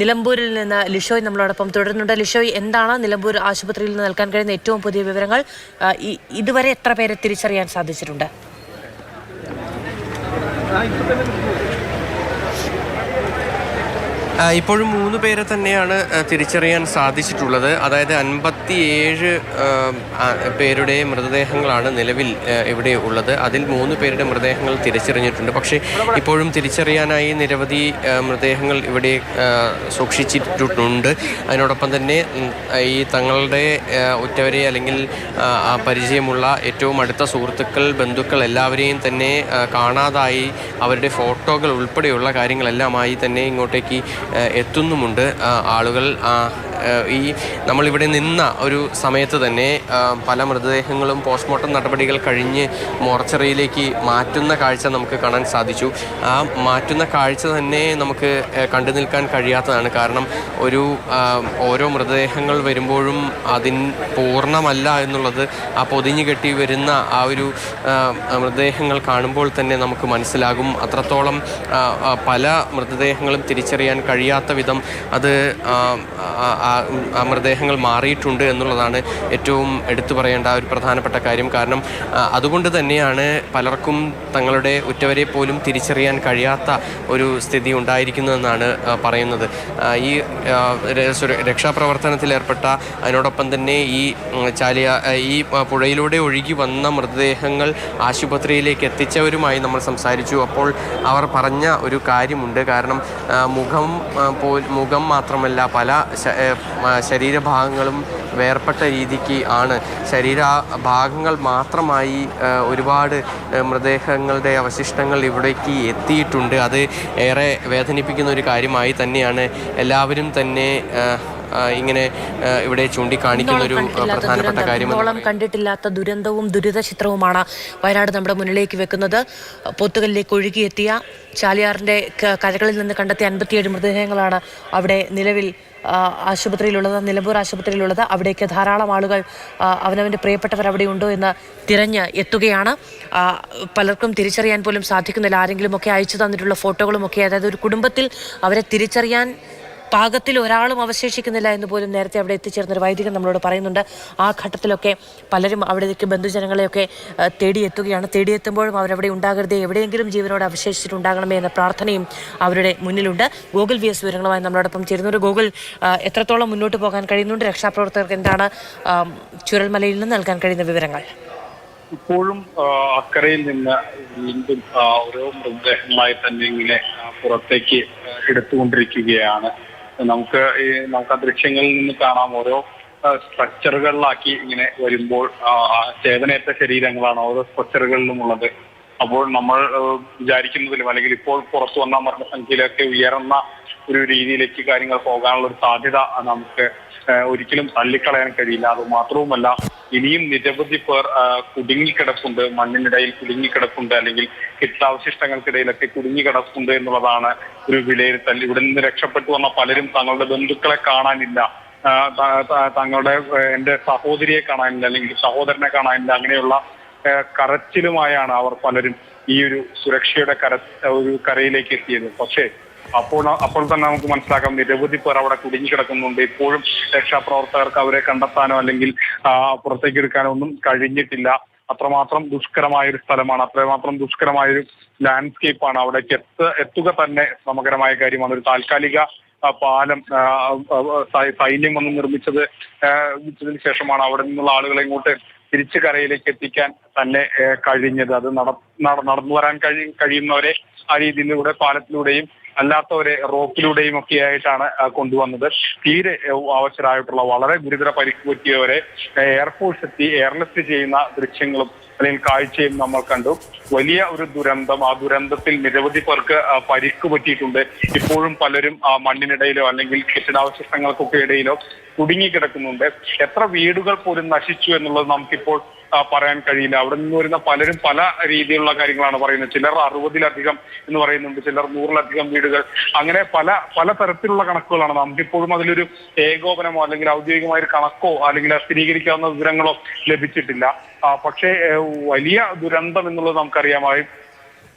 നിലമ്പൂരിൽ നിന്ന് ലിഷോയ് നമ്മളോടൊപ്പം തുടരുന്നുണ്ട്. ലിഷോയ് എന്താണ് നിലമ്പൂർ ആശുപത്രിയിൽ നിന്ന് നൽകാൻ കഴിയുന്ന ഏറ്റവും പുതിയ വിവരങ്ങൾ? ഇതുവരെ എത്ര പേരെ തിരിച്ചറിയാൻ സാധിച്ചിട്ടുണ്ട്? ഇപ്പോഴും മൂന്ന് പേരെ തന്നെയാണ് തിരിച്ചറിയാൻ സാധിച്ചിട്ടുള്ളത്. അതായത് അൻപത്തിയേഴ് പേരുടെ മൃതദേഹങ്ങളാണ് നിലവിൽ ഇവിടെ ഉള്ളത്. അതിൽ മൂന്ന് പേരുടെ മൃതദേഹങ്ങൾ തിരിച്ചറിഞ്ഞിട്ടുണ്ട്. പക്ഷേ ഇപ്പോഴും തിരിച്ചറിയാനായി നിരവധി മൃതദേഹങ്ങൾ ഇവിടെ സൂക്ഷിച്ചിട്ടുണ്ട്. അതിനോടൊപ്പം തന്നെ ഈ തങ്ങളുടെ ഉറ്റവരെ അല്ലെങ്കിൽ പരിചയമുള്ള ഏറ്റവും അടുത്ത സുഹൃത്തുക്കൾ ബന്ധുക്കൾ എല്ലാവരെയും തന്നെ കാണാതായി അവരുടെ ഫോട്ടോകൾ ഉൾപ്പെടെയുള്ള കാര്യങ്ങളെല്ലാമായി തന്നെ ഇങ്ങോട്ടേക്ക് എത്തുന്നുമുണ്ട്. ആളുകൾ ഈ നമ്മളിവിടെ നിന്ന ഒരു സമയത്ത് തന്നെ പല മൃതദേഹങ്ങളും പോസ്റ്റ്മോർട്ടം നടപടികൾ കഴിഞ്ഞ് മോർച്ചറിയിലേക്ക് മാറ്റുന്ന കാഴ്ച നമുക്ക് കാണാൻ സാധിച്ചു. ആ മാറ്റുന്ന കാഴ്ച തന്നെ നമുക്ക് കണ്ടു നിൽക്കാൻ കഴിയാത്തതാണ്. കാരണം ഒരു ഓരോ മൃതദേഹങ്ങൾ വരുമ്പോഴും അതിൻ പൂർണമല്ല എന്നുള്ളത് ആ പൊതിഞ്ഞു കെട്ടി വരുന്ന ആ ഒരു മൃതദേഹങ്ങൾ കാണുമ്പോൾ തന്നെ നമുക്ക് മനസ്സിലാകും. അത്രത്തോളം പല മൃതദേഹങ്ങളും തിരിച്ചറിയാൻ കഴിയാത്ത വിധം അത് ആ, മൃതദേഹങ്ങൾ മാറിയിട്ടുണ്ട് എന്നുള്ളതാണ് ഏറ്റവും എടുത്തു പറയേണ്ട ഒരു പ്രധാനപ്പെട്ട കാര്യം. കാരണം അതുകൊണ്ട് തന്നെയാണ് പലർക്കും തങ്ങളുടെ ഉറ്റവരെ പോലും തിരിച്ചറിയാൻ കഴിയാത്ത ഒരു സ്ഥിതി ഉണ്ടായിരിക്കുന്നതെന്നാണ് പറയുന്നത്. ഈ രക്ഷാപ്രവർത്തനത്തിൽ ഏർപ്പെട്ട അതിനോടൊപ്പം തന്നെ ഈ ചാലിയ ഈ പുഴയിലൂടെ ഒഴുകി വന്ന മൃതദേഹങ്ങൾ ആശുപത്രിയിലേക്ക് എത്തിച്ചവരുമായി നമ്മൾ സംസാരിച്ചു. അപ്പോൾ അവർ പറഞ്ഞ ഒരു കാര്യമുണ്ട്. കാരണം മുഖം മുഖം മാത്രമല്ല പല ശരീരഭാഗങ്ങളും വേർപെട്ട രീതിക്ക് ആണ്. ശരീര ഭാഗങ്ങൾ മാത്രമായി ഒരുപാട് മൃതദേഹങ്ങളുടെ അവശിഷ്ടങ്ങൾ ഇവിടേക്ക് എത്തിയിട്ടുണ്ട്. അത് ഏറെ വേദനിപ്പിക്കുന്ന ഒരു കാര്യമായി തന്നെയാണ് എല്ലാവരും തന്നെ ഇങ്ങനെ ഇവിടെ ചൂണ്ടിക്കാണിക്കുന്ന ഒരു പ്രധാനപ്പെട്ട കാര്യം കണ്ടിട്ടില്ലാത്ത ദുരന്തവും ദുരിത ചിത്രവുമാണ് വയനാട് നമ്മുടെ മുന്നിലേക്ക് വെക്കുന്നത്. പോത്തുകല്ലിലേക്ക് ഒഴുകിയെത്തിയ ചാലിയാറിന്റെ കരകളിൽ നിന്ന് കണ്ടെത്തിയ അൻപത്തിയേഴ് മൃതദേഹങ്ങളാണ് അവിടെ നിലവിൽ ആശുപത്രിയിലുള്ളത് നിലമ്പൂർ ആശുപത്രിയിലുള്ളത്. അവിടേക്ക് ധാരാളം ആളുകൾ അവനവന്റെ പ്രിയപ്പെട്ടവർ അവിടെ ഉണ്ടോ എന്ന് തിരഞ്ഞ് എത്തുകയാണ്. പലർക്കും തിരിച്ചറിയാൻ പോലും സാധിക്കുന്നില്ല. ആരെങ്കിലുമൊക്കെ അയച്ചു തന്നിട്ടുള്ള ഫോട്ടോകളുമൊക്കെ അതായത് ഒരു കുടുംബത്തിൽ അവരെ തിരിച്ചറിയാൻ പാകത്തിൽ ഒരാളും അവശേഷിക്കുന്നില്ല എന്ന് പോലും നേരത്തെ അവിടെ എത്തിച്ചേർന്ന ഒരു വൈദികൻ നമ്മളോട് പറയുന്നുണ്ട്. ആ ഘട്ടത്തിലൊക്കെ പലരും അവിടേക്ക് ബന്ധുജനങ്ങളെയൊക്കെ തേടിയെത്തുകയാണ്. തേടിയെത്തുമ്പോഴും അവരവിടെ ഉണ്ടാകരുതേ. എവിടെയെങ്കിലും ജീവനോട് അവശേഷിച്ചിട്ടുണ്ടാകണമേ എന്ന പ്രാർത്ഥനയും അവരുടെ മുന്നിലുണ്ട്. ഗൂഗിൾ വി എസ് വിവരങ്ങളുമായി നമ്മളോടൊപ്പം ചേരുന്നുണ്ട്. ഗൂഗിൾ ആ, എത്രത്തോളം മുന്നോട്ട് പോകാൻ കഴിയുന്നുണ്ട്? രക്ഷാപ്രവർത്തകർക്ക് എന്താണ് ചുരൽമലയിൽ നിന്ന് നൽകാൻ കഴിയുന്ന വിവരങ്ങൾ? ഇപ്പോഴും അക്കരയിൽ നിന്ന് വീണ്ടും ഓരോ മൃതദേഹങ്ങളായി തന്നെ ഇങ്ങനെ പുറത്തേക്ക് എടുത്തുകൊണ്ടിരിക്കുകയാണ്. നമുക്ക് ഈ നമുക്ക് ആ ദൃശ്യങ്ങളിൽ നിന്ന് കാണാം ഓരോ സ്ട്രക്ചറുകളിലാക്കി ഇങ്ങനെ വരുമ്പോൾ ചേതനയേറ്റ ശരീരങ്ങളാണ് ഓരോ സ്ട്രക്ചറുകളിലും ഉള്ളത് അപ്പോൾ നമ്മൾ വിചാരിക്കുന്നതിലും അല്ലെങ്കിൽ ഇപ്പോൾ പുറത്തു വന്ന മരണസംഖ്യയിലൊക്കെ ഉയർന്ന ഒരു രീതിയിലേക്ക് കാര്യങ്ങൾ പോകാനുള്ള ഒരു സാധ്യത നമുക്ക് ഒരിക്കലും തള്ളിക്കളയാൻ കഴിയില്ല. അത് മാത്രവുമല്ല ഇനിയും നിരവധി പേർ കുടുങ്ങിക്കിടപ്പുണ്ട്. മണ്ണിനിടയിൽ കുടുങ്ങിക്കിടപ്പുണ്ട്. അല്ലെങ്കിൽ കിട്ടാവശിഷ്ടങ്ങൾക്കിടയിലൊക്കെ കുടുങ്ങിക്കിടപ്പുണ്ട് എന്നുള്ളതാണ് ഒരു വിലയിരുത്തൽ. ഇവിടെ നിന്ന് രക്ഷപ്പെട്ടു വന്ന പലരും തങ്ങളുടെ ബന്ധുക്കളെ കാണാനില്ല. തങ്ങളുടെ എന്റെ സഹോദരിയെ കാണാനില്ല. അല്ലെങ്കിൽ സഹോദരനെ കാണാനില്ല. അങ്ങനെയുള്ള കരച്ചിലുമായാണ് അവർ പലരും ഈ ഒരു സുരക്ഷയുടെ കര ഒരു കരയിലേക്ക് എത്തിയത്. പക്ഷേ അപ്പോൾ അപ്പോൾ തന്നെ നമുക്ക് മനസ്സിലാക്കാം നിരവധി പേർ അവിടെ കുടുങ്ങിക്കിടക്കുന്നുണ്ട് ഇപ്പോഴും രക്ഷാപ്രവർത്തകർക്ക് അവരെ കണ്ടെത്താനോ അല്ലെങ്കിൽ പുറത്തേക്ക് എടുക്കാനോ ഒന്നും കഴിഞ്ഞിട്ടില്ല. അത്രമാത്രം ദുഷ്കരമായ ഒരു സ്ഥലമാണ്. അത്രമാത്രം ദുഷ്കരമായ ഒരു ലാൻഡ്സ്കേപ്പ് ആണ് അവിടേക്ക് എത്ത എത്തുക തന്നെ ശ്രമകരമായ കാര്യമാണ്. ഒരു താൽക്കാലിക പാലം സൈന്യം വന്ന് നിർമ്മിച്ചത് ഏർ ശേഷമാണ് അവിടെ നിന്നുള്ള ആളുകളെ ഇങ്ങോട്ട് തിരിച്ച് കരയിലേക്ക് എത്തിക്കാൻ തന്നെ കഴിഞ്ഞത്. അത് നട നട- നടന്നു വരാൻ കഴി കഴിയുന്നവരെ ആ രീതിയിലൂടെ പാലത്തിലൂടെയും അല്ലാത്തവരെ റോക്കിലൂടെയും ഒക്കെ ആയിട്ടാണ് കൊണ്ടുവന്നത്. തീരെ അവശരായിട്ടുള്ള വളരെ ഗുരുതര പരിക്ക് പറ്റിയവരെ എയർഫോഴ്സ് എത്തി എയർലിഫ്റ്റ് ചെയ്യുന്ന ദൃശ്യങ്ങളും അല്ലെങ്കിൽ കാഴ്ചയും നമ്മൾ കണ്ടു. വലിയ ഒരു ദുരന്തം ആ ദുരന്തത്തിൽ നിരവധി പേർക്ക് പരിക്ക് പറ്റിയിട്ടുണ്ട്. ഇപ്പോഴും പലരും ആ മണ്ണിനിടയിലോ അല്ലെങ്കിൽ കെട്ടിടാവശിഷ്ടങ്ങൾക്കൊക്കെ ഇടയിലോ കുടുങ്ങിക്കിടക്കുന്നുണ്ട്. എത്ര വീടുകൾ പോലും നശിച്ചു എന്നുള്ളത് നമുക്കിപ്പോൾ പറയാൻ കഴിയില്ല. അവിടെ നിന്ന് വരുന്ന പലരും പല രീതിയിലുള്ള കാര്യങ്ങളാണ് പറയുന്നത്. ചിലർ അറുപതിലധികം എന്ന് പറയുന്നുണ്ട്. ചിലർ നൂറിലധികം വീടുകൾ. അങ്ങനെ പല പല തരത്തിലുള്ള കണക്കുകളാണ്. നമുക്കിപ്പോഴും അതിലൊരു ഏകോപനമോ അല്ലെങ്കിൽ ഔദ്യോഗികമായ ഒരു കണക്കോ അല്ലെങ്കിൽ സ്ഥിരീകരിക്കാവുന്ന വിവരങ്ങളോ ലഭിച്ചിട്ടില്ല. പക്ഷേ വലിയ ദുരന്തം എന്നുള്ളത് നമുക്കറിയാമായി.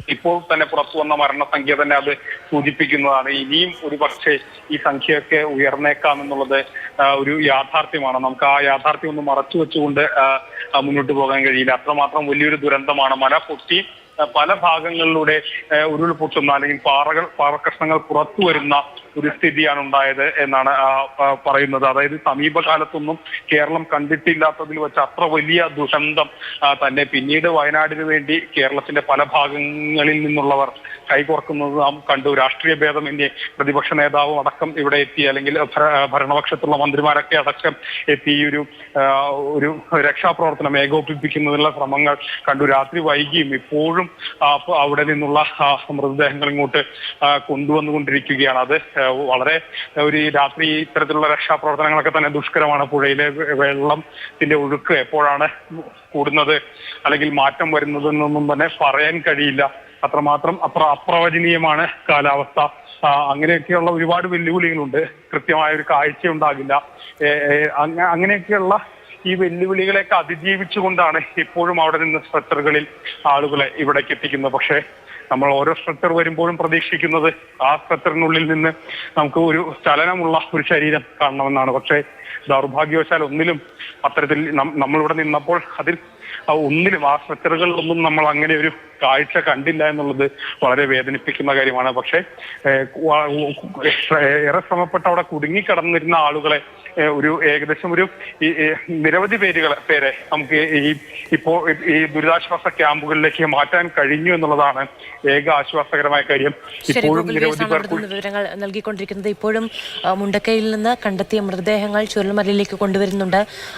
ഇപ്പോൾ തന്നെ പുറത്തു വന്ന മരണസംഖ്യ തന്നെ അത് സൂചിപ്പിക്കുന്നതാണ്. ഇനിയും ഒരു പക്ഷേ ഈ സംഖ്യയൊക്കെ ഉയർന്നേക്കാം എന്നുള്ളത് ഒരു യാഥാർത്ഥ്യമാണ്. നമുക്ക് ആ യാഥാർത്ഥ്യം ഒന്ന് മറച്ചു വെച്ചുകൊണ്ട് മുന്നോട്ട് പോകാൻ കഴിയില്ല. അത്രമാത്രം വലിയൊരു ദുരന്തമാണ്. മല പൊട്ടി പല ഭാഗങ്ങളിലൂടെ ഉരുൾപൊട്ടുന്ന അല്ലെങ്കിൽ പാറകൾ പാറക്കഷ്ണങ്ങൾ പുറത്തു വരുന്ന ഒരു സ്ഥിതിയാണ് ഉണ്ടായത് എന്നാണ് പറയുന്നത്. അതായത് സമീപകാലത്തൊന്നും കേരളം കണ്ടിട്ടില്ലാത്തതിൽ വെച്ച് അത്ര വലിയ ദുരന്തം തന്നെ. പിന്നീട് വയനാടിന് വേണ്ടി കേരളത്തിന്റെ പല ഭാഗങ്ങളിൽ നിന്നുള്ളവർ കൈകോർക്കുന്നത് നാം കണ്ടു. രാഷ്ട്രീയ ഭേദമന്യേ പ്രതിപക്ഷ നേതാവും അടക്കം ഇവിടെ എത്തി അല്ലെങ്കിൽ ഭര- ഭരണപക്ഷത്തുള്ള മന്ത്രിമാരൊക്കെ അടക്കം എത്തി ഈ ഒരു ഒരു രക്ഷാപ്രവർത്തനം ഏകോപിപ്പിക്കുന്നതിനുള്ള ശ്രമങ്ങൾ കണ്ടു. രാത്രി വൈകിയും ഇപ്പോഴും അപ്പൊ അവിടെ നിന്നുള്ള മൃതദേഹങ്ങൾ ഇങ്ങോട്ട് കൊണ്ടുവന്നുകൊണ്ടിരിക്കുകയാണ്. അത് വളരെ ഒരു രാത്രി ഇത്തരത്തിലുള്ള രക്ഷാപ്രവർത്തനങ്ങളൊക്കെ തന്നെ ദുഷ്കരമാണ്. പുഴയിലെ വെള്ളത്തിന്റെ ഒഴുക്ക് എപ്പോഴാണ് കൂടുന്നത് അല്ലെങ്കിൽ മാറ്റം വരുന്നത് എന്നൊന്നും തന്നെ പറയാൻ കഴിയില്ല. അത്രമാത്രം അത്ര അപ്രവചനീയമാണ് കാലാവസ്ഥ. അങ്ങനെയൊക്കെയുള്ള ഒരുപാട് വെല്ലുവിളികളുണ്ട്. കൃത്യമായ ഒരു കാഴ്ച ഉണ്ടാകില്ല അങ്ങനെയൊക്കെയുള്ള ഈ വെല്ലുവിളികളെയൊക്കെ അതിജീവിച്ചുകൊണ്ടാണ് ഇപ്പോഴും അവിടെ നിന്ന് സ്ട്രെച്ചറുകളിൽ ആളുകളെ ഇവിടേക്ക് എത്തിക്കുന്നത്. പക്ഷേ നമ്മൾ ഓരോ സ്ട്രക്ചർ വരുമ്പോഴും പ്രതീക്ഷിക്കുന്നത് ആ സ്ട്രക്ചറിനുള്ളിൽ നിന്ന് നമുക്ക് ഒരു ചലനമുള്ള ഒരു ശരീരം കാണണമെന്നാണ്. പക്ഷേ ദൗർഭാഗ്യവശാൽ ഒന്നിലും അത്തരത്തിൽ നമ്മളിവിടെ നിന്നപ്പോൾ അതിൽ ഒന്നിലും ആ സ്ട്രക്ചറുകളിലൊന്നും നമ്മൾ അങ്ങനെ ഒരു കാഴ്ച കണ്ടില്ല എന്നുള്ളത് വളരെ വേദനിപ്പിക്കുന്ന കാര്യമാണ്. പക്ഷേ ഏറെ ശ്രമപ്പെട്ട് അവിടെ കുടുങ്ങിക്കിടന്നിരുന്ന ആളുകളെ ഒരു ഏകദേശം ഒരു നിരവധി പേരുകളെ പേരെ നമുക്ക് ഈ ഇപ്പോ ഈ ദുരിതാശ്വാസ ക്യാമ്പുകളിലേക്ക് മാറ്റാൻ കഴിഞ്ഞു എന്നുള്ളതാണ് ഏക ആശ്വാസകരമായ കാര്യം. ഇപ്പോഴും നിരവധി പേർ വിവരങ്ങൾ നൽകിക്കൊണ്ടിരിക്കുന്നത് ഇപ്പോഴും മുണ്ടക്കയിൽ നിന്ന് കണ്ടെത്തിയ മൃതദേഹങ്ങൾ ചുരൽമലയിലേക്ക് കൊണ്ടുവരുന്നുണ്ട്.